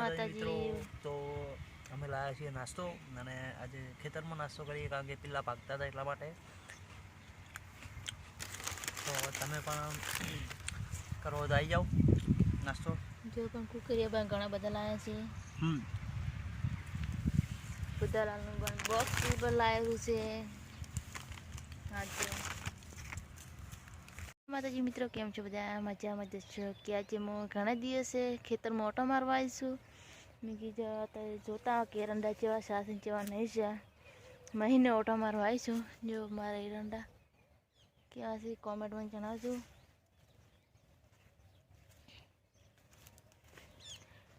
માતાજી. તો અમે લાવ્યા છીએ નાસ્તો અને આજે ખેતરમાં નાસ્તો કરીએ કારણ કે પિલ્લા પાકતા હતા એટલા માટે. તો તમે પણ કરો તો આવી જાઓ નાસ્તો. જો પણ કુકરિયા પણ ઘણા બધા લાવ્યા છીએ હમ. પણ બોક્સ પણ લાવેલું છે. આજે માતાજી મિત્રો કેમ છો? બધા મજામાં મજા છો? કે આજે હું ઘણા દિવસે ખેતરમાં ઓટો મારવા આવીશું મેં કીધું અત્યારે જોતા હો કે એરંડા જેવા સાસન જેવા નહીં છે મહિને ઓટો મારવા આવીશું જો મારા એરંડા કેવા છે કોમેન્ટમાં જણાવજો.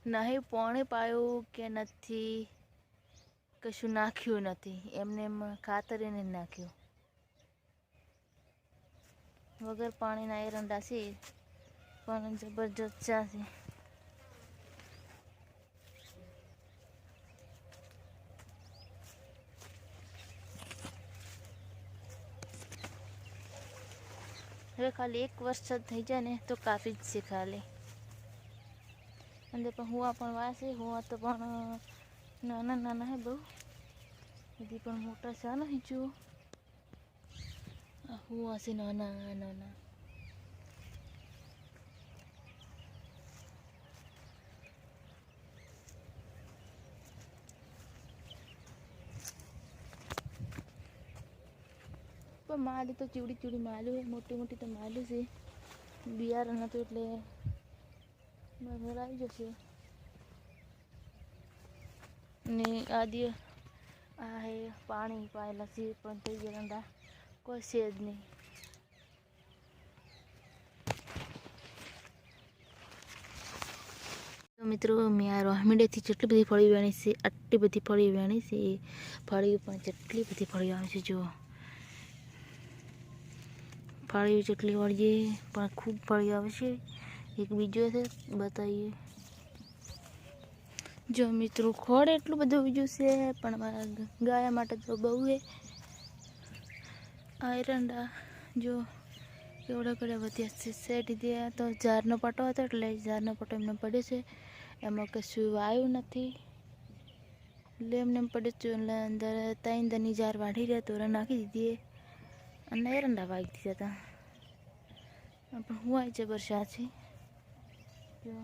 નહીં, પોણે પાયું કે નથી, કશું નાખ્યું નથી. એમને એમ ખાતરીને નાખ્યું. વગર પાણીના એરંડા છે, પણ જબરજસ્ત છે. હવે ખાલી એક વર્ષ જ થઈ જાય ને, તો કાફી જ છે ખાલી અંદર પણ હુવા પણ વાસે હુવા તો પણ, નાના નાના હે બહુ. હજી પણ મોટા છે નહીં જુઓ હુવા છે નાના નાના. પણ માલી તો ચીવડી ચીવડી માલું છે મોટી મોટી તો માલું છે. બિયારણ હતું એટલે ઘર આવી જશે. ને આ દી આ હે પાણી પાયેલા છે, પણ થઈ ગયા રંડા. કોઈ છે જ નહીં. મિત્રો, મેં આ રોહમીડેથી જેટલી બધી ફળી વેણી છે, આટલી બધી ફળી વેણી છે ફળીઓ પણ જેટલી બધી ફળીઓ આવે છે, જુઓ. ફળીઓ ચટલી વાળીએ, પણ ખૂબ ફળીઓ આવે છે. એક બીજો છે, બતાવીએ. જો મિત્રો, ખોળ એટલું બધું બીજું છે, પણ મારા ગાયા માટે તો બહુ છે. આયરંડા જો એવડા કડા વધ્યા સેટી દે તો ઝારનો પાટો હતો એટલે ઝારનો પાટો એમને પડ્યો છે. એમાં કશું આવ્યું નથી. એટલે એમને એમ પડ્યું એટલે અંદર ત્રણ દની ઝાર વાઢી રહ્યા તો નાખી દીધી અને એરંડા વાગી દીધા હતા પણ હું આવી જબર છે જો